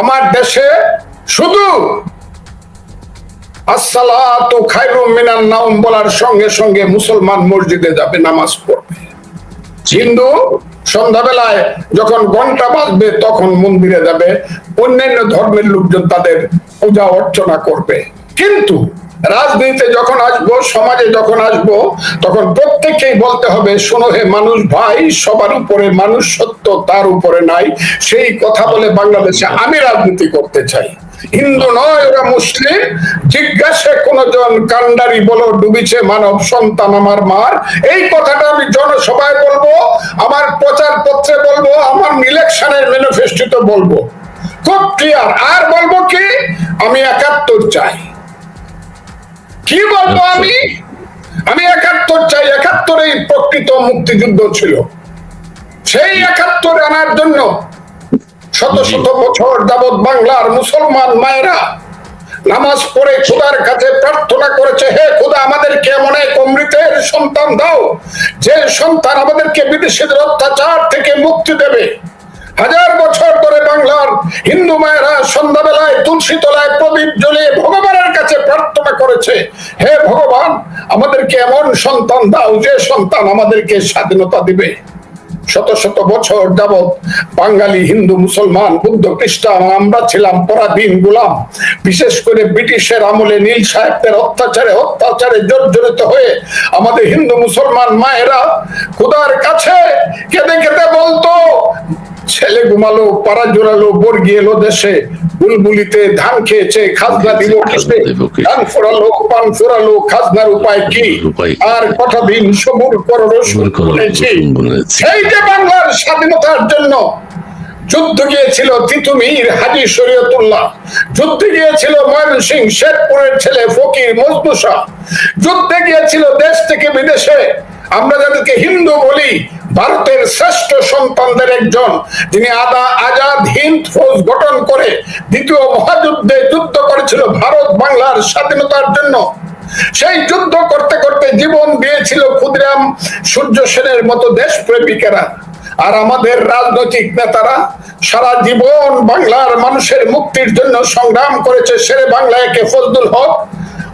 আমার দেশে শুধু আসসালাতু খায়রুম মিনান নাউম বলার সঙ্গে সঙ্গে মুসলমান মসজিদে যাবে নামাজ পড়বে। হিন্দু সন্ধ্যাবেলায় যখন ঘণ্টা বাজবে তখন মন্দিরে যাবে। অন্যান্য ধর্মের লোকজন তাদের পূজা অর্চনা করবে। কিন্তু রাজনীতিতে যখন আসব, সমাজে যখন আসব, তখন প্রত্যেককেই বলতে হবে, শোনো হে মানুষ ভাই, সবার উপরে মানুষ সত্য, তার উপরে নাই। সেই কথা বলে বাংলাদেশে আমি রাজনীতি করতে চাই। হিন্দু নয়, ওরা মুসলিম। জিজ্ঞাসে কোন জন কান্ডারি বলো, ডুবিছে মানব সন্তান আমার মার। এই কথাটা আমি জনসভায় বলব, আমার প্রচার পত্রে বলব, আমার ইলেকশনের ম্যানিফেস্টোতে বলব। খুব ক্লিয়ার আর বলব কি, আমি একাত্তর চাই। কি বলব আমি? আমি একাত্তর চাই। একাত্তরেই প্রকৃত মুক্তিযুদ্ধ ছিল। সেই একাত্তর আনার জন্য শত শত বছর যাবৎ বাংলার মুসলমান মায়েরা নামাজ পড়ে খোদার কাছে প্রার্থনা করেছে হে খোদা আমাদেরকে এমন এক অমৃতের সন্তান দাও যে সন্তান আমাদেরকে বিদেশিদের অত্যাচার থেকে মুক্তি দেবে। হাজার বছর ধরে বাংলার হিন্দু মায়েরা সন্ধ্যাবেলায় তুলসী তলায় প্রদীপ জ্বলিয়ে ভগবানের কাছে প্রার্থনা করেছে, হে ভগবান, আমাদেরকে এমন সন্তান দাও যে সন্তান আমাদেরকে স্বাধীনতা দিবে। শত শত বছর যাবৎ বাঙালি, হিন্দু, মুসলমান, বুদ্ধ, খ্রিস্টান, আমরা ছিলাম পরাধীন গুলাম। বিশেষ করে ব্রিটিশের আমলে নীল সাহেবদের অত্যাচারে অত্যাচারে জর্জরিত হয়ে আমাদের হিন্দু মুসলমান মায়েরা খুদার কাছে কেঁদে কেঁদে বলতো ছেলে ঘুমালো পাড়া জোড়ালো বর্গি এলো দেশে। বুলবুলিতে ধান খেয়েছে খাজনা দিব কিসে? ধান ফোরালো পান ফোরালো খাজনার উপায় কি? আর কটা দিন সবুর করো বুনেছি। সেই যে বাংলার স্বাধীনতার জন্য যুদ্ধ গিয়েছিল তিতুমির হাজি শরীয়তুল্লাহ। যুদ্ধে গিয়েছিল ময়মনসিং শেরপুরের ছেলে ফকির মজদুসা যুদ্ধে গিয়েছিল দেশ থেকে বিদেশে। আমরা যাদেরকে হিন্দু বলি ভারতের শ্রেষ্ঠ সন্তানদের একজন, যিনি আদা আজাদ হিন্দ ফৌজ গঠন করে দ্বিতীয় মহাযুদ্ধে যুদ্ধ করেছিল ভারত বাংলার স্বাধীনতার জন্য। সেই যুদ্ধ করতে করতে জীবন দিয়েছিল ক্ষুদিরাম সূর্য সেনের মতো দেশপ্রেমিকেরা। আর আমাদের রাজনৈতিক নেতারা সারা জীবন বাংলার মানুষের মুক্তির জন্য সংগ্রাম করেছে শেরে বাংলা একে ফজলুল হক,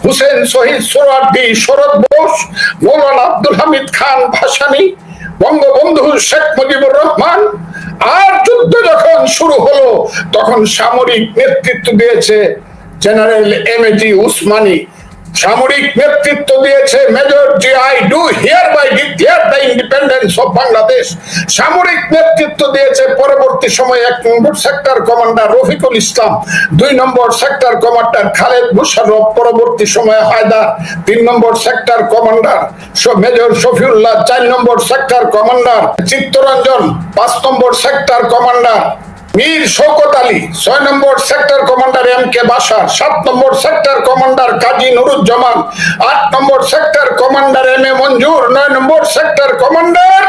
হুসেন শহীদ সোহরার্দি শরৎ বোস, মৌলানা আব্দুল হামিদ খান ভাসানী বঙ্গবন্ধু শেখ মুজিবুর রহমান। আর যুদ্ধ যখন শুরু হলো, তখন সামরিক নেতৃত্ব দিয়েছে general M A G Osmani. সামরিক নেতৃত্ব দিয়েছে major G I do hereby declare the independence of Bangladesh. সামরিক নেতৃত্ব দিয়েছে পরবর্তী সময়ে এক নম্বর সেক্টর কমান্ডার রফিকুল ইসলাম, দুই নম্বর সেক্টর কমান্ডার খালেদ মুশাররফ, পরবর্তী সময়ে হায়দার, তিন নম্বর সেক্টর কমান্ডার মেজর শফিউল্লাহ, চার নম্বর সেক্টর কমান্ডার চিত্তরঞ্জন, পাঁচ নম্বর সেক্টর কমান্ডার মীর শৌকত আলী ছয় নম্বর sector commander M K Basar সাত নম্বর সেক্টর কমান্ডার কাজী নুরুজ্জামান আট নম্বর sector commander M A Manzur নয় নম্বর সেক্টর কমান্ডার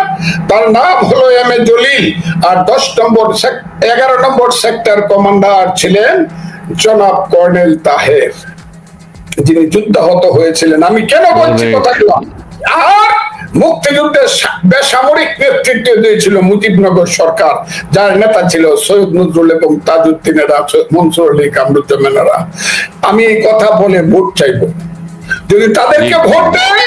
তার নাম হলো এম এ জলিল আর দশ নম্বর এগারো নম্বর সেক্টর কমান্ডার ছিলেন জনাব কর্নেল তাহের যিনি যুদ্ধাহত হয়েছিলেন আমি কেন বলছি. কথাগুলো আর মুক্তিযুদ্ধের বেসামরিক নেতৃত্ব দিয়েছিল মুজিবনগর সরকার যার নেতা ছিল সৈয়দ নজরুল এবং তাজউদ্দিনেরা মনসুর আলী কামরুজ্জামানেরা। আমি এই কথা বলে ভোট চাইব। যদি তাদেরকে ভোট দেয়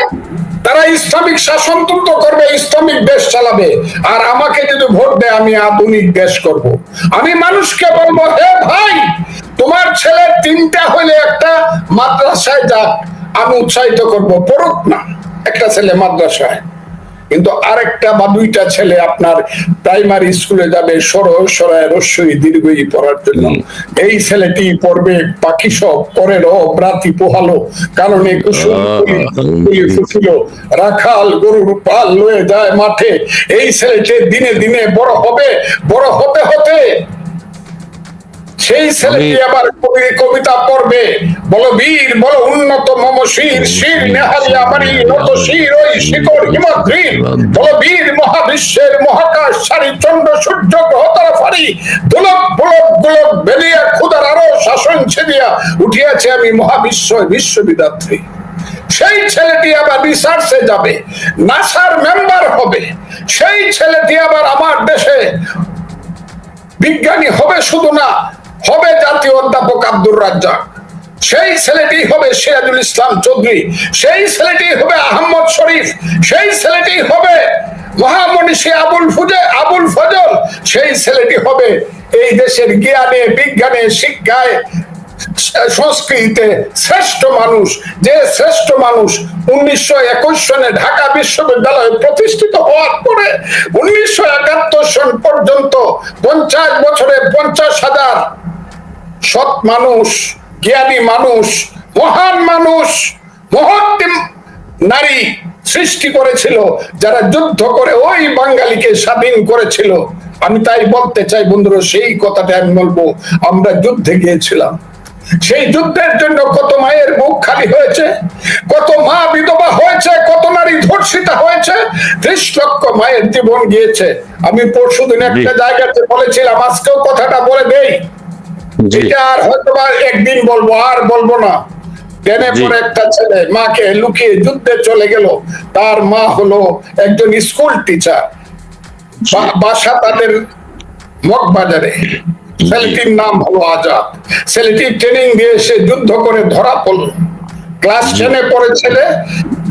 তারা ইসলামিক শাসনতন্ত্র করবে ইসলামিক দেশ চালাবে। আর আমাকে যদি ভোট দেয় আমি আধুনিক দেশ করব। আমি মানুষকে বলব হে ভাই তোমার ছেলে তিনটা হলে একটা মাদ্রাসায় যাক আমি উৎসাহিত করব পড়ুক না। একটা ছেলে মাদ্রাসায় কিন্তু আরেকটা বা দুইটা ছেলে আপনার প্রাইমারি স্কুলে যাবে সর সরায় রস্যই দীর্ঘই পড়ার জন্য। এই ছেলেটি পড়বে পাখি সব করে র ব্রাতি পোহালো কারণে ফুটিল রাখাল গরুর পাল লয়ে যায় মাঠে। এই ছেলেটি দিনে দিনে বড় হবে বড় হতে হতে সেই ছেলেটি আবার কবি কবিতা পড়বে। বলো বীর বলো উন্নত মম শির শির নেহারি আমারি নত শির ওই শিকড় হিমাদ্রির বলো বীর মহাবিশ্বের মহাকাশ সারি চন্দ্র সূর্য গ্রহ তারা ফারি দোলক গোলক বেরিয়া ক্ষুদার আরও শাসন ছেদিয়া উঠিয়াছে আমি মহাবিশ্ব বিশ্ববিদাত্রী। সেই ছেলেটি আবার রিসার্চে যাবে নাসার মেম্বার হবে। সেই ছেলেটি আবার আমার দেশে বিজ্ঞানী হবে শুধু না হবে জাতীয় অধ্যাপক আব্দুর রাজ্জাক। সেই ছেলেটি হবে সিরাজুল ইসলাম চৌধুরী। সেই ছেলেটি হবে আহমদ শরীফ। সেই ছেলেটি হবে মহামনীষী আবুল ফুজে, আবুল ফজল। সেই ছেলেটি হবে এই দেশের জ্ঞানে, বিজ্ঞানে, শিক্ষায়, সংস্কৃতিতে শ্রেষ্ঠ মানুষ। যে শ্রেষ্ঠ মানুষ উনিশশো একুশ সনে ঢাকা বিশ্ববিদ্যালয় প্রতিষ্ঠিত হওয়ার পরে উনিশশো একাত্তর সন পর্যন্ত পঞ্চাশ বছরে পঞ্চাশ হাজার সৎ মানুষ জ্ঞানী মানুষ মহান মানুষ মহৎ নারী সৃষ্টি করেছিল যারা যুদ্ধ করে ওই বাঙালিকে স্বাধীন করেছিল। আমি তাই বলতে চাই বন্ধুরা সেই কথাটা আমি বলব আমরা যুদ্ধে গিয়েছিলাম। সেই যুদ্ধের জন্য কত মায়ের মুখ খালি হয়েছে কত মা বিধবা হয়েছে কত নারী ধর্ষিতা হয়েছে ত্রিশ লক্ষ মায়ের জীবন গিয়েছে। আমি পরশুদিন একটা জায়গাতে বলেছিলাম আজকেও কথাটা বলে দেই। এটা আর হয়তো একদিন বলব আর বলব না। পরে একটা ছেলে মাকে লুকিয়ে যুদ্ধে চলে গেল। তার মা হলো একজন স্কুল টিচার। বাসা তাদের মগবাজারে। ছেলেটির নাম হলো আজাদ। ছেলেটি ট্রেনিং দিয়ে এসে যুদ্ধ করে ধরা পড়ল। ক্লাস টেনে পড়ে ছেলে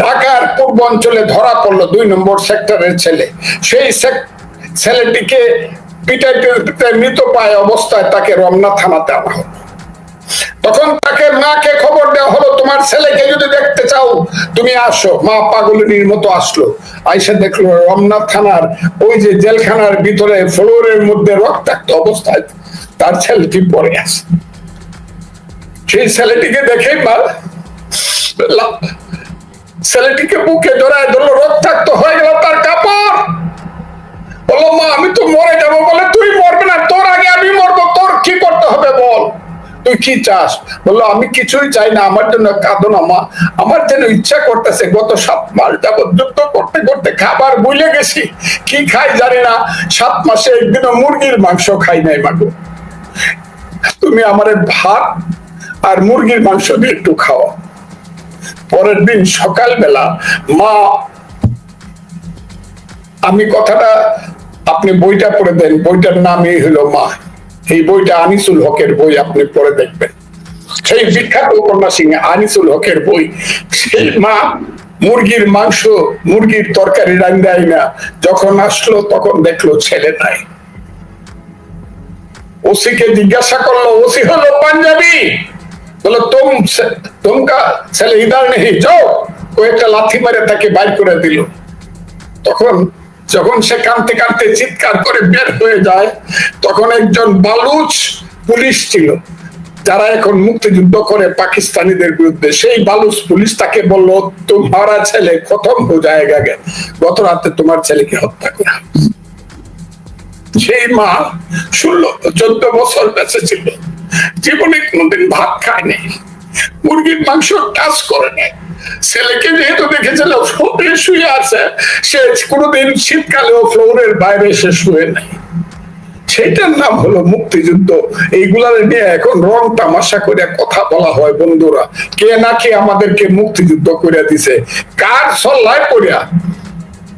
ঢাকার পূর্ব অঞ্চলে ধরা পড়ল দুই নম্বর সেক্টরের ছেলে। সেই ছেলেটিকে পিটাইতে পিটাইতে মৃত পায় অবস্থায়, তাকে রমনা থানাতে আনা তখন তাকে মাকে খবর দেওয়া হলো, তোমার ছেলেকে যদি দেখতে চাও, তুমি আসো। মা পাগলিনীর মতো আসলো। আইসা দেখল থানার ওই যে জেলখানার ভিতরে ফ্লোরের মধ্যে রক্তাক্ত অবস্থায় তার ছেলেটি পড়ে আছে। সেই ছেলেটিকে দেখেই মা ছেলেটিকে বুকে জড়ায় ধরলো, রক্তাক্ত হয়ে গেল তার কাপড়! বলল মা, আমি তো মরে যাব। বলে, তুই মরবে না, তোর আগে আমি মরবো, তোর কি করতে হবে বল? তুই কি চাস? বলল, আমি কিছুই চাই না, আমার জন্য কাঁদো না, মা। আমার যেন ইচ্ছা করতেছে, গত সাত মাস যাবত যুদ্ধ করতে করতে খাবার ভুলে গেছি। কি খাই জানি না, সাত মাসে একদিনও মুরগির মাংস খাই নাই মাগো তুমি আমার ভাত আর মুরগির মাংস দিয়ে একটু খাওয়া পরের দিন সকালবেলা, মা, আমি কথাটা আপনি বইটা পড়ে দেন, বইটার নাম এই হলো মা। এই বইটা আনিসুল হকের বই আপনি পড়ে দেখবেন। সেই বিখ্যাত উপন্যাসিক আনিসুল হকের বই, সেই মা মুরগির মাংস, মুরগির তরকারি রান্দাই না। যখন আসলো, তখন দেখল ছেলে নাই। ওসিকে জিজ্ঞাসা করল, ওসি হলো পাঞ্জাবি? বলো, তুম তুমকা ছেলে ইদার নেই যাও। কয়েকটা লাথি মারে তাকে বাইর করে দিল। তখন যখন সে কানতে কানতে চিৎকার করে বের হয়ে যায়, তখন একজন বালুচ পুলিশ ছিল। যারা এখন মুক্তিযুদ্ধ করে পাকিস্তানিদের বিরুদ্ধে। সেই বালুচ পুলিশ তাকে বলল তোমারা ছেলে খতম হো জায়গা গে গত রাতে তোমার ছেলেকে হত্যা করা সেই মা ষোলো, চোদ্দ বছর বেঁচে ছিল জীবনে কোনোদিন ভাত খায়নি। মুরগির মাংস টাচ করে নেয় ছেলেকে যেহেতু দেখেছিল ফ্লোরে শুয়ে আছে, সে কোনোদিন শীতকালেও ফ্লোরের বাইরে এসে শুয়ে নেই। সেটার নাম হলো মুক্তিযুদ্ধ। এইগুলার নিয়ে এখন রং তামাশা করে কথা বলা হয়, বন্ধুরা। কে না কে আমাদেরকে মুক্তিযুদ্ধ করে দিছে। কার সল্লায় পড়িয়া?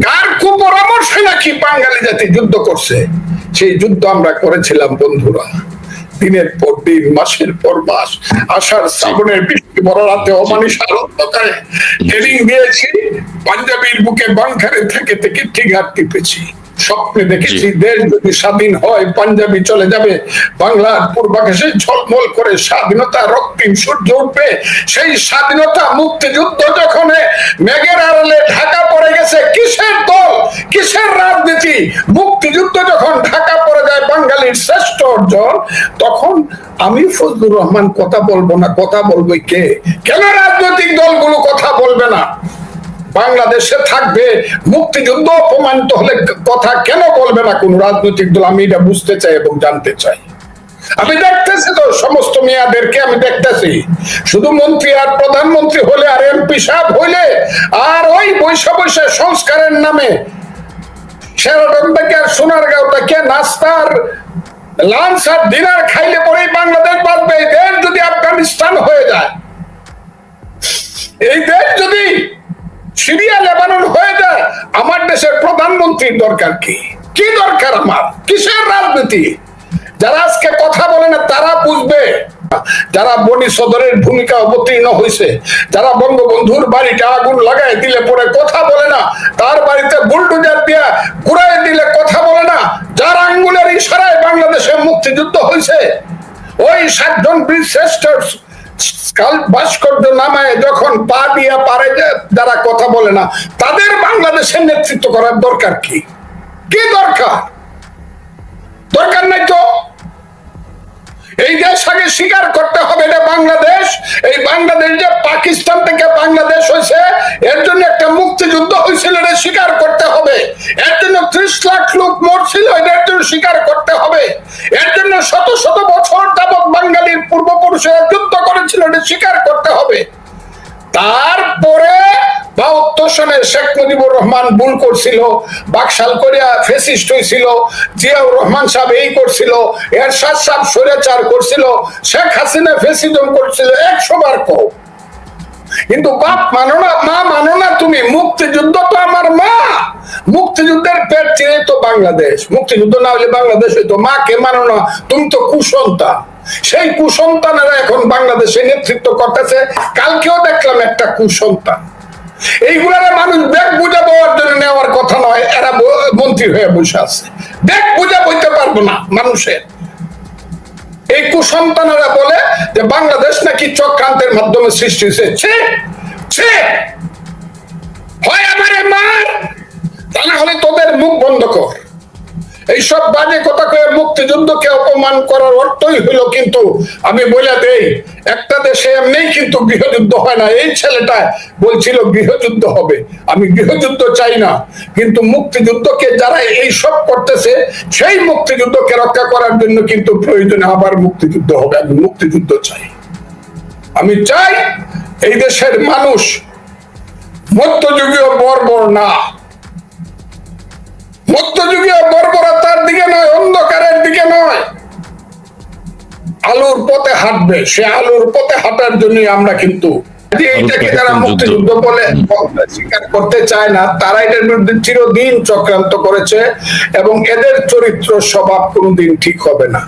কার কুপরামর্শে নাকি বাঙালি জাতি যুদ্ধ করছে? সেই যুদ্ধ আমরা করেছিলাম, বন্ধুরা। দিনের পর দিন, মাসের পর মাস, আষাঢ় শ্রাবণের বৃষ্টি বড় রাতে অমানিসার অন্ধকারে ট্রেনিং দিয়েছি, পাঞ্জাবির বুকে বাংখারে থেকে থেকে ঠিকার টিপেছি। স্বপ্নে দেখেছি দেশ যদি স্বাধীন হয় পাঞ্জাবি চলে যাবে বাংলার পূর্বাকাশে ঝলমল করে স্বাধীনতা রক্তিম সূর্য উঠবে। সেই স্বাধীনতা মুক্তিযুদ্ধ যখন মেঘের আড়ালে ঢাকা পড়ে গেছে কিসের দল কিসের রাজনীতি? মুক্তিযুদ্ধ যখন ঢাকা পড়ে যায় বাঙালির শ্রেষ্ঠ অর্জন তখন আমি ফজলুর রহমান কথা বলব না কথা বলব কে? কেন রাজনৈতিক দলগুলো কথা বলবে না? বাংলাদেশে থাকবে, মুক্তিযুদ্ধ অপমানিত হলে কথা কেন বলবে না কোন রাজনৈতিক দল? আমি এটা বুঝতে চাই এবং জানতে চাই। আমি দেখতেছি তো সমস্ত মেয়াদেরকে আমি দেখতেছি। শুধু মন্ত্রী আর প্রধানমন্ত্রী হলে আর এমপি সাহেব হইলে, আর ওই বৈশা বৈশা সংস্কারের নামে সেরাটন আর সোনারগাঁও থেকে নাস্তার লাঞ্চ আর ডিনার খাইলে পরেই বাংলাদেশ বাঁচবে। এই দেশ যদি আফগানিস্তান হয়ে যায়, এই দেশ যদি সিরিয়া লেবানন হয়ে যায়, আমার দেশের প্রধানমন্ত্রীর দরকার কি? কি দরকার আমার? কিসের রাজনীতি? যারা আজকে কথা বলে না, তারা বুঝবে। যারা বনি সদরের ভূমিকা অবতীর্ণ হয়েছে, যারা বঙ্গবন্ধুর বাড়িটা আগুন লাগাই দিলে পরে কথা বলে না, তার বাড়িতে বুলডোজার দিয়া ঘুরাই দিলে কথা বলে না, যার আঙ্গুলের ইশারায় বাংলাদেশে মুক্তিযুদ্ধ হয়েছে, ওই সাতজন বীর শ্রেষ্ঠ ভাস্কর্য নামায় যখন পা দিয়া পারে যে যারা কথা বলে না, তাদের বাংলাদেশের নেতৃত্ব করার দরকার কি? কি দরকার? দরকার নাই তো। এই দেশ আগে স্বীকার করতে হবে এটা বাংলাদেশ, এই বাংলাদেশ যে পাকিস্তান থেকে বাংলাদেশ হয়েছে, এর জন্য একটা মুক্তিযুদ্ধ হয়েছিল এটা স্বীকার করতে হবে। এর জন্য ত্রিশ লাখ লোক মরছিল এটার জন্য স্বীকার করতে হবে। এর জন্য শত শত বছর যাবৎ বাঙালির পূর্বপুরুষেরা যুদ্ধ করেছিল এটা স্বীকার করতে হবে। তারপরে বাহাত্তর সনে শেখ মুজিবুর রহমান ভুল করছিল, বাকশাল করিয়া ফেসিস্ট হয়েছিল জিয়াউর রহমান সাহেব এই করছিল, এরশাদ সাহেব স্বৈরাচার করছিল, শেখ হাসিনা ফেসিজম করছিল একশো বার কো কিন্তু বাপ মানো না, মা মানো না তুমি। মুক্তিযুদ্ধ তো আমার মা। মুক্তিযুদ্ধের পেট চিনে তো বাংলাদেশ। মুক্তিযুদ্ধ না হলে বাংলাদেশ হইতো। মাকে মানো না, তুমি তো কুসন্তান। সেই কুসন্তানেরা এখন বাংলাদেশে নেতৃত্ব করতেছে। কালকেও দেখলাম একটা কুসন্তান। এইগুলার মানুষ ব্যাগ বুঝা পাওয়ার জন্য নেওয়ার কথা নয়, এরা মন্ত্রী হয়ে বসে আছে। ব্যাগ বুঝা বইতে পারব না মানুষের। এই কুসন্তানেরা বলে যে বাংলাদেশ নাকি চক্রান্তের মাধ্যমে সৃষ্টি হয়েছে। হয় আমারে মার, তা না হলে তোদের মুখ বন্ধ কর। এইসব বাজে কথা কয়ে মুক্তিযুদ্ধকে অপমান করার অর্থই হইল কিন্তু, আমি বলে দেই, একটা দেশে এমনি কিন্তু গৃহযুদ্ধ হয় না। এই ছেলেটা বলছিল গৃহযুদ্ধ হবে। আমি গৃহযুদ্ধ চাই না। কিন্তু মুক্তিযুদ্ধকে যারা এই সব করতেছে, সেই মুক্তিযুদ্ধকে রক্ষা করার জন্য কিন্তু প্রয়োজনে আবার মুক্তিযুদ্ধ হবে। আমি মুক্তিযুদ্ধ চাই। আমি চাই এই দেশের মানুষ মধ্যযুগীয় বর্বর না। মধ্যযুগীয় বর্বরতার দিকে নয় অন্ধকারের দিকে নয়। আলোর পথে হাঁটবে। সে আলোর পথে হাঁটার জন্য আমরা কিন্তু যারা মুক্তিযুদ্ধ বলে স্বীকার করতে চায় না। তারা এটার বিরুদ্ধে চিরদিন চক্রান্ত করেছে এবং এদের চরিত্র স্বভাব কোনোদিন ঠিক হবে না।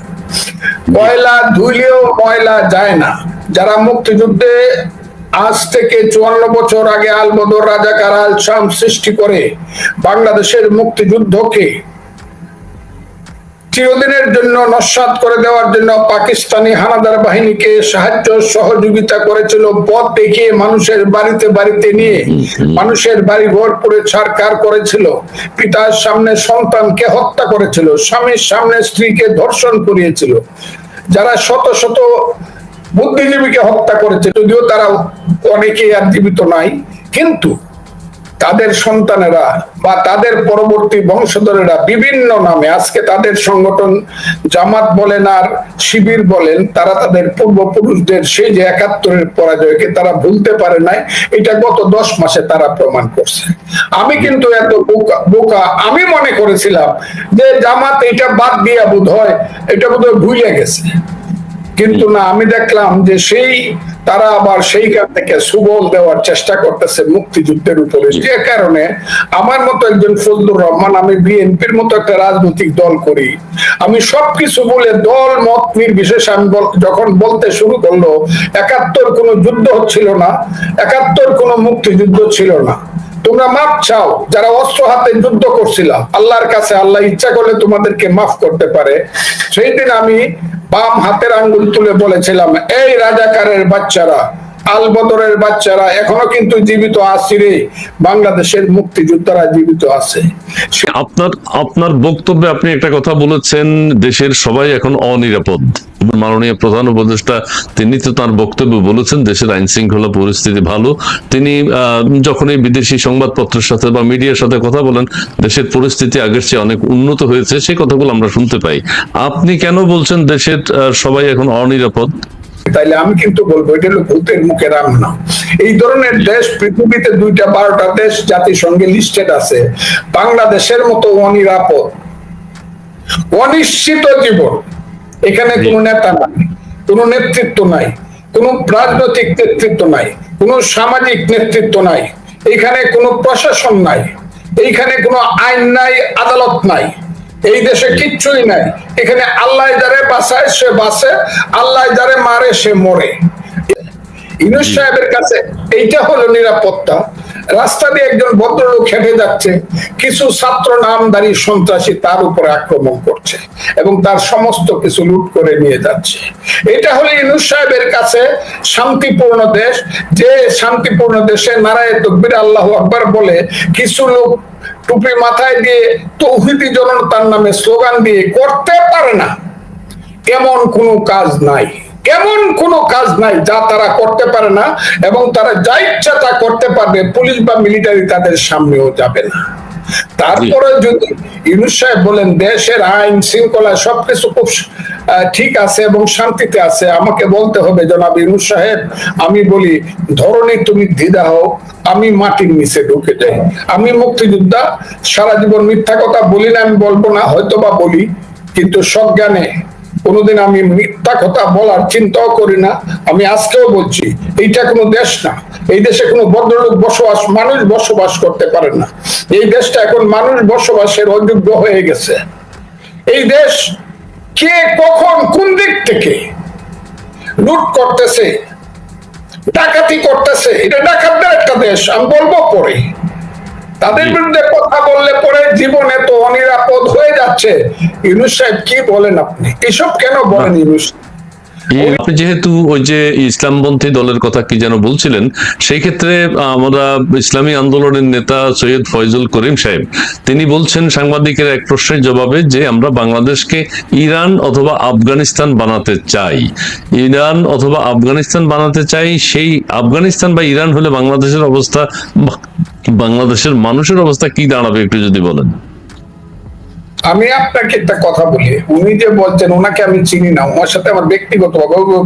ময়লা ধুইলেও ময়লা যায় না। যারা মুক্তিযুদ্ধে আজ থেকে চুয়ান্ন বছর আগে আলবদর রাজাকার আল শাম সৃষ্টি করে বাংলাদেশের মুক্তিযুদ্ধকে চিরদিনের জন্য নস্বাত করে দেওয়ার জন্য পাকিস্তানি হানাদার বাহিনীকে সাহায্য সহযোগিতা করেছিল, পথ দেখিয়ে মানুষের বাড়িতে বাড়িতে নিয়ে মানুষের বাড়ি ঘর পুরে ছাড়কার করেছিল। পিতার সামনে সন্তানকে হত্যা করেছিল, স্বামীর সামনে স্ত্রীকে ধর্ষণ করিয়েছিল। যারা শত শত বুদ্ধিজীবীকে হত্যা করেছে, যদিও তারা অনেকেই আর জীবিত নাই, কিন্তু তাদের সন্তানেরা বা তাদের পরবর্তী বংশধরেরা বিভিন্ন নামে, আজকে তাদের সংগঠন জামাত বলেন আর শিবির বলেন, তারা তাদের পূর্বপুরুষদের সেই যে একাত্তরের পরাজয়কে তারা ভুলতে পারে নাই, এটা গত দশ মাসে তারা প্রমাণ করছে। আমি কিন্তু এত বোকা বোকা, আমি মনে করেছিলাম যে জামাত এটা বাদ দিয়া বোধ হয় এটা বোধ হয় ভুলে গেছে। কিন্তু না, আমি দেখলাম যে সেই, তারা আবার সেইখান থেকে সুবল দেওয়ার চেষ্টা করতেছে মুক্তিযুদ্ধের উপরে। যে কারণে আমার মতো একজন ফজলুর রহমান, আমি বিএনপির মতো একটা রাজনৈতিক দল করি। আমি সবকিছু বলে দল, মত নির্বিশেষে আমি যখন বলতে শুরু করল, একাত্তর কোনো যুদ্ধ হচ্ছিল না, একাত্তর কোনো মুক্তিযুদ্ধ ছিল না। তোমরা মাফ চাও, যারা অস্ত্র হাতে যুদ্ধ করছিল। আল্লাহর কাছে আল্লাহ ইচ্ছা করলে তোমাদেরকে মাফ করতে পারে। সেই দিন আমি বাম হাতের আঙ্গুল তুলে বলেছিলাম, এই রাজাকারের বাচ্চারা আল বদরের বাচ্চারা এখনও কিন্তু জীবিত আছে বাংলাদেশের মুক্তিযোদ্ধারা জীবিত আছে। আপনার আপনার বক্তব্যে আপনি একটা কথা বলেছেন, দেশের সবাই এখন অনিরাপদ। মাননীয় প্রধান উপদেষ্টা, তিনি তো তার বক্তব্যে বলেছেন, দেশের আইন শৃঙ্খলা পরিস্থিতি ভালো। তিনি যখনই বিদেশি সংবাদপত্রের সাথে বা মিডিয়ার সাথে কথা বলেন, দেশের পরিস্থিতি আগের চেয়ে অনেক উন্নত হয়েছে, সেই কথাগুলো আমরা শুনতে পাই। আপনি কেন বলছেন দেশের সবাই এখন অনিরাপদ? তাইলে আমি কিন্তু বলব এটা হলো ভূতের মুখে রাম না এই ধরনের দেশ পৃথিবীতে দুইটা বারোটা দেশ জাতিসংঘে লিস্টেড আছে। বাংলাদেশের মতো অনিরাপদ অনিশ্চিত জীবন। এখানে কোনো নেতা নাই কোনো নেতৃত্ব নাই কোনো রাজনৈতিক নেতৃত্ব নাই কোনো সামাজিক নেতৃত্ব নাই। এখানে কোনো প্রশাসন নাই এইখানে কোনো আইন নাই আদালত নাই। এই দেশে কিচ্ছুই নাই। এখানে আল্লাহ যারে বাঁচায়, সে বাঁচে, আল্লাহ যারে মারে, সে মরে। ইনুস সাহেবের কাছে এইটা হলো নিরাপত্তা। রাস্তা দিয়ে একজন ভদ্রলোক হেঁটে যাচ্ছে, কিছু ছাত্র নামদারি সন্ত্রাসী তার উপরে আক্রমণ করছে এবং তার সমস্ত কিছু লুট করে নিয়ে যাচ্ছে। এটা হলো ইনুস সাহেবের কাছে শান্তিপূর্ণ দেশ। যে শান্তিপূর্ণ দেশে নারায় তকবির আল্লাহ আকবার বলে, কিছু লোক টুপি মাথায় দিয়ে তৌহিদি জনতার নামে স্লোগান দিয়ে, করতে পারে না, এমন কোনো কাজ নাই। এমন কোনো কাজ নাই যা তারা করতে পারে না এবং তারা যা ইচ্ছা তা করতে পারবে পুলিশ বা মিলিটারি তাদের সামনেও যাবে না। তারপরে যদি ইউনুস সাহেব বলেন দেশের আইন শৃঙ্খলা সবকিছু খুব ঠিক আছে এবং শান্তিতে আছে আমাকে বলতে হবে জনাব ইউনুস সাহেব আমি বলি ধরনে তুমি দ্বিধা হও আমি মাটির নিচে ঢুকে যাই। আমি মুক্তিযোদ্ধা সারা জীবন মিথ্যা কথা বলি না আমি বলব না হয়তো বা বলি কিন্তু সজ্ঞানে কোনোদিন আমি মিথ্যা কথা বলার চিন্তাও করি না, আমি আজকেও বলছি, এইটা কোনো দেশ না। এই দেশে কোনো ভদ্রলোক বসবাস, মানুষ বসবাস করতে পারে না। এই দেশটা এখন মানুষ বসবাসের অযোগ্য হয়ে গেছে। এই দেশ কে, কখন, কোন দিক থেকে লুট করতেছে, ডাকাতি করতেছে, এটা ডাকাতদের একটা দেশ, আমি বলব পরে। তাদের বিরুদ্ধে কথা বললে পরে জীবনে তো অনিরাপদ হয়ে যাচ্ছে। ইউনুস সাহেব কি বলেন আপনি? এসব কেন বলেন ইউনুস আপনি যেহেতু ওই যে ইসলামপন্থী দলের কথা কি যেন বলছিলেন সেই ক্ষেত্রে আমরা ইসলামী আন্দোলনের নেতা সৈয়দ ফয়জুল করিম সাহেব তিনি বলছেন সাংবাদিকের এক প্রশ্নের জবাবে যে আমরা বাংলাদেশকে ইরান অথবা আফগানিস্তান বানাতে চাই। ইরান অথবা আফগানিস্তান বানাতে চাই সেই আফগানিস্তান বা ইরান হলে বাংলাদেশের অবস্থা বাংলাদেশের মানুষের অবস্থা কি দাঁড়াবে একটু যদি বলেন? আমি আপনাকে একটা কথা বলি। উনি যে বলছেন ওনাকে আমি চিনি না। ওনার সাথে আমার ব্যক্তিগত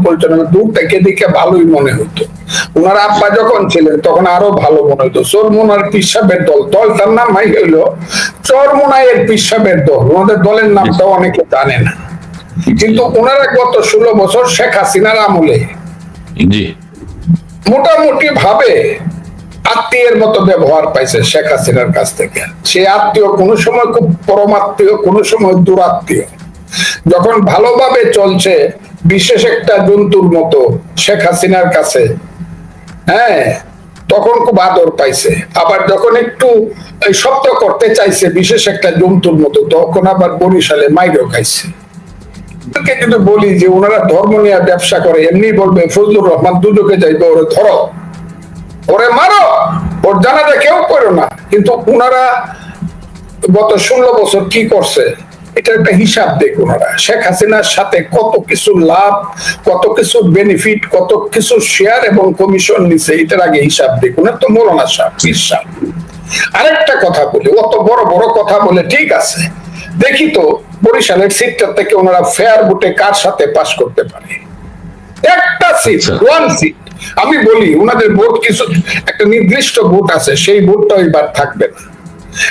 পরিচয় নেই। দূর থেকে দেখে ভালোই মনে হতো। ওনার আব্বা যখন ছিলেন তখন আরও ভালো মনে হতো। চোরমোনার পিসাবের দল। দলটার নাম নাই হইল চরমোনাইয়ের পিসাবের দল। ওনাদের দলের নামটাও অনেকে জানে না। কিন্তু ওনারা গত ষোলো বছর শেখ হাসিনার আমলে জি। মোটামুটি ভাবে আত্মীয়ের মতো ব্যবহার পাইছে শেখ হাসিনার কাছ থেকে। সে আত্মীয় কোনো সময় খুব পরমাত্মীয়, কোনো সময় দুরাত্মীয়। যখন ভালোভাবে চলছে, বিশেষ একটা জন্তুর মতো শেখ হাসিনার কাছে হ্যাঁ তখন খুব আদর পাইছে। আবার যখন একটু শব্দ করতে চাইছে, বিশেষ একটা জন্তুর মতো, তখন আবার বরিশালে মাইরও খাইছে। কিন্তু বলি যে, ওনারা ধর্ম নিয়ে ব্যবসা করে, এমনি বলবে, ফজলুর রহমান দুজকে যাইবে, ওরে ধরো। ওরে মারো! ওর জানাজা কেউ করো না। কিন্তু ওনারা গত ষোলো বছর কি করছে? এটা একটা হিসাব দেখ ওনারা শেখ হাসিনার সাথে কত কিছু লাভ, কত কিছু বেনিফিট কত কিছু শেয়ার এবং কমিশন নিছে, এটার আগে হিসাব দেখ। ওনার তো সাহ পীর সাহ আরেকটা কথা বলি অত বড় বড় কথা বলে, ঠিক আছে। দেখি তো বরিশালের সিটটা থেকে ওনারা ফেয়ার বুটে কার সাথে পাশ করতে পারে? একটা সিট। ওয়ান সিট আমি বলি ওনাদের ভোট কিছু একটা নির্দিষ্ট ভোট আছে সেই ভোটটা এবার থাকবে না।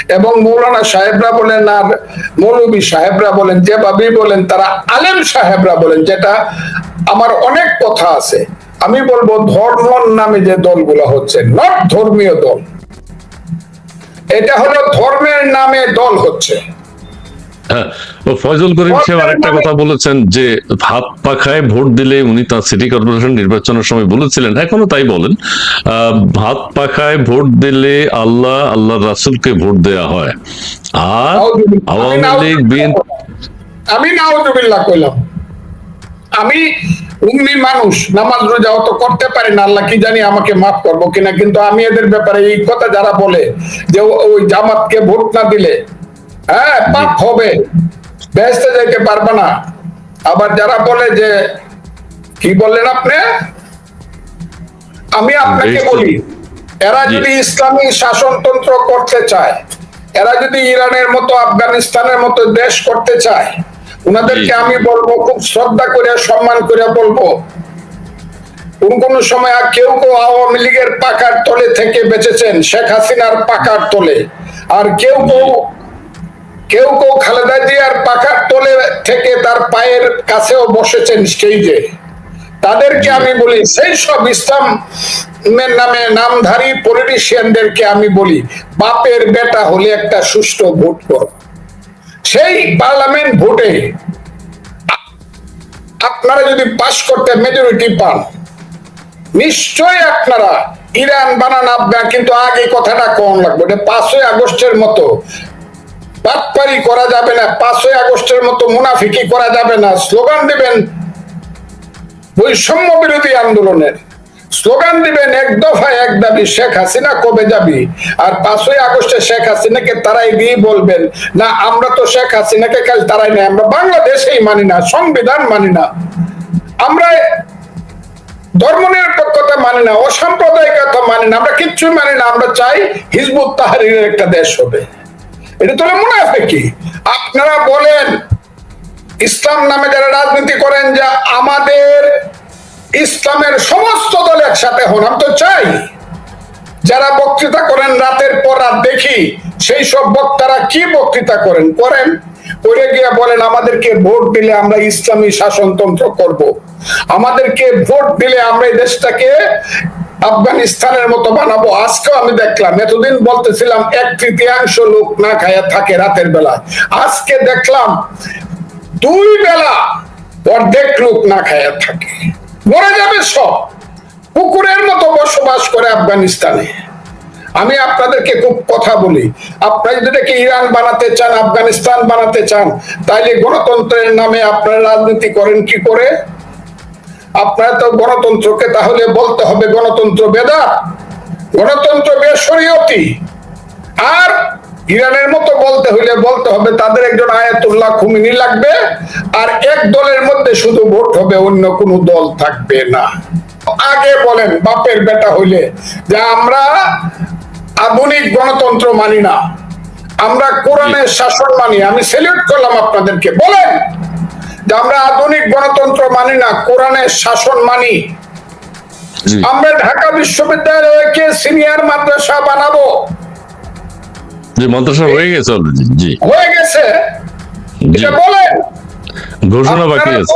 এবং মৌলানা সাহেবরা বলেন আর মৌলবী সাহেবরা বলেন যেভাবে বলেন তারা আলেম সাহেবরা বলেন যেটা আমার অনেক কথা আছে। আমি বলব ধর্মর নামে যে দলগুলো হচ্ছে নট ধর্মীয় দল। এটা হলো ধর্মের নামে দল হচ্ছে। ও ফয়জুল করিম সাহেব আরেকটা কথা বলেছেন যে হাত পাখায় ভোট দিলে উনি তার সিটি কর্পোরেশন নির্বাচনের সময় বলেছিলেন এখনও তাই বলেন হাত পাখায় ভোট দিলে আল্লাহ আল্লাহ রাসুলকে ভোট দেয়া হয়। আর আওয়ামী লীগ বিএনপি আমি নাউজুবিল্লাহ কইলাম। আমি উম্মি মানুষ নামাজ রোজা অত করতে পারি না আল্লাহ কি জানি আমাকে মাফ করব কিনা কিন্তু আমি এদের ব্যাপারে এই কথা যারা বলে যে ওই জামাতকে ভোট না দিলে হ্যাঁ পাপ হবে। বেহেস্তে যাইতে পারবে না। আবার যারা বলে যে কি বললেন আপনি? আমি আপনাকে বলি এরা যদি ইসলামী শাসনতন্ত্র করতে চায় এরা যদি ইরানের মতো আফগানিস্তানের মতো দেশ করতে চায় ওনাদেরকে আমি বলব খুব শ্রদ্ধা করে সম্মান করে বলব। কোন কোন সময় আর কেউ কেউ আওয়ামী লীগের পাকার তলে থেকে বেঁচেছেন শেখ হাসিনার পাকার তলে। আর কেউ কেউ কেউ কেউ খালেদা জিয়ার পাকার তলে থেকে তার পায়ের কাছেও বসেছেন যে। তাদেরকে আমি বলি, সেই সব ইসলামের নামে নামধারী পলিটিশিয়ানদেরকে আমি বলি, বাপের বেটা হলে একটা সুষ্ঠু ভোট করো। সেই পার্লামেন্ট ভোটে আপনারা যদি পাশ করতে মেজরিটি পান, নিশ্চয়ই আপনারা ইরান বানান আফগান কিন্তু আগে কথাটা কম লাগবে। পাঁচই আগস্টের মতো বাটপারি করা যাবে না, পাঁচই আগস্টের মতো মুনাফিকি করা যাবে না, স্লোগান দিবেন বৈষম্য বিরোধী আন্দোলনের। স্লোগান দিবেন এক দফায় এক দাবি, শেখ হাসিনা কবে যাবি? আর পাঁচই আগস্টে শেখ হাসিনাকে তারাই দিয়ে বলবেন, না, আমরা তো শেখ হাসিনাকে কাল তারাই নাই, আমরা বাংলাদেশেই মানি না, সংবিধান মানি না। আমরা ধর্ম নিরপেক্ষতা মানি না, অসাম্প্রদায়িকতা মানি না, আমরা কিচ্ছু মানি না, আমরা চাই হিজবুত তাহারির একটা দেশ হবে। এটা তো মুনাফেকি আপনারা বলেন, ইসলাম নামে যারা রাজনীতি করেন যে আমাদের ইসলামের সমস্ত দল একসাথে হন, আমি তো চাই। যারা বক্তৃতা করেন রাতের পর রাত দেখি, সেই সব বক্তারা কি বক্তৃতা করেন? করেন করে গিয়ে বলেন, আমাদেরকে ভোট দিলে আমরা ইসলামী শাসনতন্ত্র করব। আমাদেরকে ভোট দিলে আমরা এই দেশটাকে আফগানিস্তানের মতো বানাবো, আজকেও আমি দেখলাম, এতদিন বলতেছিলাম এক তৃতীয়াংশ লোক না খায়া থাকে রাতের বেলা। আজকে দেখলাম দুই বেলা অর্ধেক লোক না খায়া থাকে। মরে যাবে সব। কুকুরের মতো বসবাস করে আফগানিস্তানে। আমি আপনাদেরকে খুব কথা বলি, আপনারা যদি এটাকে ইরান বানাতে চান, আফগানিস্তান বানাতে চান, তাইলে গণতন্ত্রের নামে আপনারা রাজনীতি করেন কি করে? আপনারা তো গণতন্ত্রকে তাহলে বলতে হবে গণতন্ত্র বেদা। গণতন্ত্র বেসরিয়তি আর ইরানের মতো বলতে হইলে বলতে হবে তাদের একজন আয়াতুল্লাহ খুমিনি লাগবে আর এক দলের মধ্যে শুধু ভোট হবে অন্য কোনো দল থাকবে না। আগে বলেন বাপের বেটা হইলে যে আমরা আধুনিক গণতন্ত্র মানি না আমরা কোরআনের শাসন মানি আমি সেলিউট করলাম আপনাদেরকে বলেন। যে আমরা আধুনিক গণতন্ত্র মানি না কোরআনের শাসন মানি। আমরা ঢাকা বিশ্ববিদ্যালয়কে সিনিয়র মাদ্রাসা বানাবো। জি হয়ে গেছে জি। হয়ে গেছে। এটা বলেন। ঘোষণা বাকি আছে।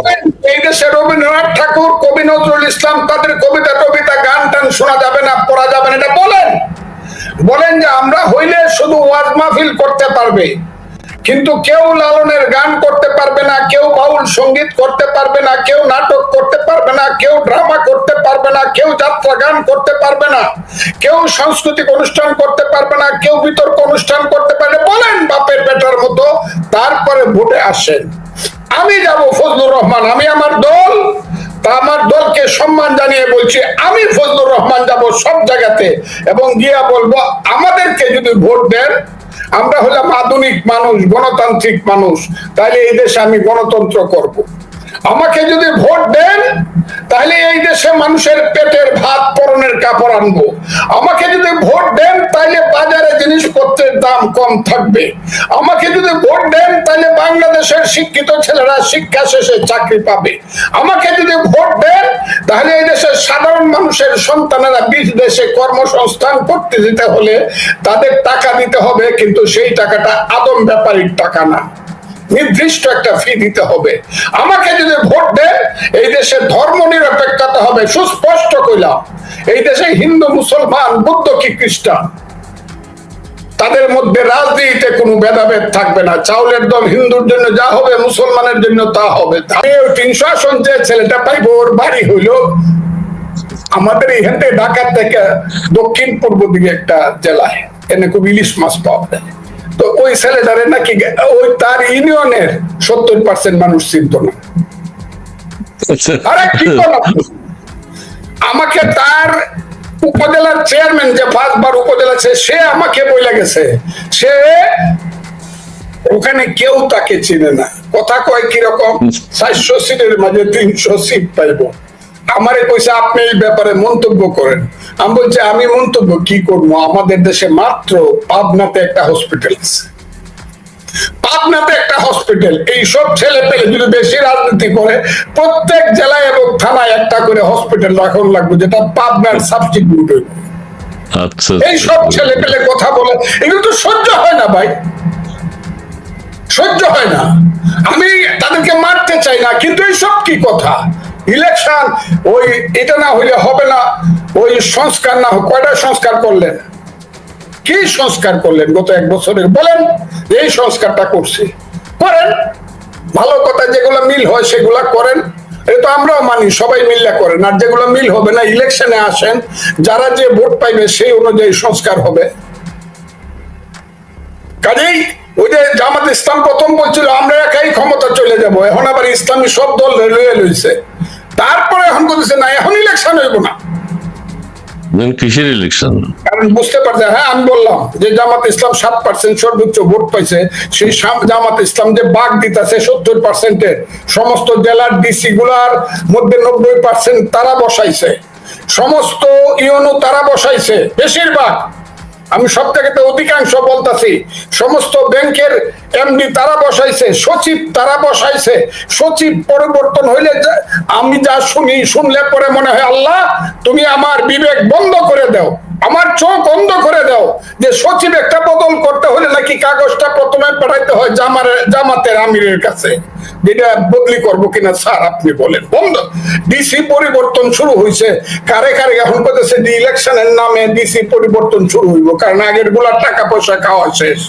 এই দেশে রবীন্দ্রনাথ ঠাকুর কবি নজরুল ইসলাম তাদের কবিতা টবিতা গান টান শোনা যাবে না পড়া যাবে না এটা বলেন। বলেন যে আমরা হইলে শুধু ওয়াজ মাহফিল করতে পারবে। কিন্তু কেউ লালনের গান করতে পারবে না, কেউ বাউল সংগীত করতে পারবে না, কেউ নাটক করতে পারবে না, কেউ ড্রামা করতে পারবে না, কেউ যাত্রা গান করতে পারবে না, কেউ সাংস্কৃতিক অনুষ্ঠান করতে পারবে না, কেউ বিতর্ক অনুষ্ঠান করতে পারবে বলেন বাপের বেটার মতো, তারপরে ভোটে আসেন। আমি যাব ফজলুর রহমান, আমি আমার দল, তা আমার দলকে সম্মান জানিয়ে বলছি, আমি ফজলুর রহমান যাব সব জায়গাতে এবং গিয়া বলব, আমাদেরকে যদি ভোট দেন আমরা হলাম আধুনিক মানুষ গণতান্ত্রিক মানুষ তাইলে এই দেশে আমি গণতন্ত্র করব। আমাকে যদি ভোট দেন, তাহলে এই দেশে মানুষের পেটের ভাত পরনের কাপড় আনব। আমাকে যদি ভোট দেন, তাহলে বাজারে জিনিসপত্রের দাম কম থাকবে। আমাকে যদি ভোট দেন, তাহলে বাংলাদেশের শিক্ষিত ছেলেরা শিক্ষা শেষে চাকরি পাবে। আমাকে যদি ভোট দেন, তাহলে এই দেশের সাধারণ মানুষের সন্তানেরা বিশ দেশে কর্মসংস্থান করতে দিতে হলে তাদের টাকা দিতে হবে, কিন্তু সেই টাকাটা আদম ব্যাপারিক টাকা না। নির্দিষ্ট একটা ফি দিতে হবে। আমাকে যদি ভোট দেন, এই দেশে ধর্ম নিরপেক্ষতা হবে, সুস্পষ্ট কইলাম। এই দেশে হিন্দু, মুসলমান, বুদ্ধ কি খ্রিস্টান? তাদের মধ্যে রাজনীতিতে কোনো ভেদাভেদ থাকবে না। চাউলের দল হিন্দুর জন্য যা হবে, মুসলমানের জন্য তা হবে। তিনশো আসন যে ছেলেটা পাইব, ওর বাড়ি হইল আমাদের এখান থেকে ঢাকার থেকে দক্ষিণ পূর্ব দিকে একটা জেলায়। এনে খুব ইলিশ মাছ পাওয়া যায়। তো ওই ছেলেটারে নাকি ওই তার ইউনিয়নের সত্তর পার্সেন্ট মানুষ চিনত না। আরে কি আমাকে তার উপজেলার চেয়ারম্যান যে পাঁচবার উপজেলা সে আমাকে বলে গেছে। সে ওখানে কেউ তাকে চিনে না। কথা কয় কীরকম? চারশো সিটের মাঝে তিনশো সিট পাইবো। আমারে কইছে, আপনি এই ব্যাপারে মন্তব্য করেন। আমি বলছি আমি মন্তব্য কি করব? আমাদের দেশে মাত্র পাবনাতে একটা হসপিটাল আছে। পাবনাতে একটা হসপিটাল এই সব ছেলে পেলে যদি বেশি রাজনীতি করে প্রত্যেক জেলায় এবং থানায় একটা করে হসপিটাল রাখন লাগবে যেটা পাবনার সাবস্টিটিউট হইবে আচ্ছা এই সব ছেলে পেলে কথা বলে এগুলো তো সহ্য হয় না ভাই। সহ্য হয় না। আমি তাদেরকে মারতে চাই না কিন্তু এই সব কি কথা? ইলেকশন, ওই এটা না হইলে হবে না, ওই সংস্কার না, কয়টা সংস্কার করলেন? কি সংস্কার করলেন গত এক বছরের বলেন, এই সংস্কারটা করছি। করেন, ভালো কথা, যেগুলো মিল হয় সেগুলা করেন। এটা তো আমরাও মানি, সবাই মিল্লা করেন। আর যেগুলো মিল হবে না, ইলেকশনে আসেন, যারা যে ভোট পাইবে সেই অনুযায়ী সংস্কার হবে। কাজেই ওই যে জামাত ইসলাম প্রথম বলছিল, আমরা একাই ক্ষমতা চলে যাব। এখন আবার ইসলামী সব দল লয়ে লইছে। তারপরে এখন বলতেছে না এখন ইলেকশন হইব না। কিসের ইলেকশন কারণ বুঝতে পারছে হ্যাঁ আমি বললাম যে জামাত ইসলাম সাত পার্সেন্ট সর্বোচ্চ ভোট পাইছে সেই জামাত ইসলাম যে বাঘ দিতেছে সত্তর পার্সেন্টের সমস্ত জেলার ডিসি গুলার মধ্যে নব্বই পার্সেন্ট তারা বসাইছে। সমস্ত ইউনো তারা বসাইছে বেশিরভাগ। আমি সব থেকে তো অধিকাংশ বলতেছি, সমস্ত ব্যাংকের এমডি তারা বসাইছে, সচিব তারা বসাইছে, সচিব পরিবর্তন হইলে আমি যা শুনি, শুনলে পরে মনে হয়, আল্লাহ, তুমি আমার বিবেক বন্ধ করে দাও। আমার চোখ অন্ধ করে দাও। যে সচিব একটা বদল করতে হলে নাকি কাগজটা প্রথমে পাঠাইতে হয় জামার জামাতের আমিরের কাছে। যেটা বদলি করব কিনা স্যার, আপনি বলেন। বন্ধ ডিসি পরিবর্তন শুরু হয়েছে কারে কারে এখন করতেছে ইলেকশনের নামে ডিসি পরিবর্তন শুরু হইব। কারণ আগেরগুলা টাকা পয়সা খাওয়া শেষ।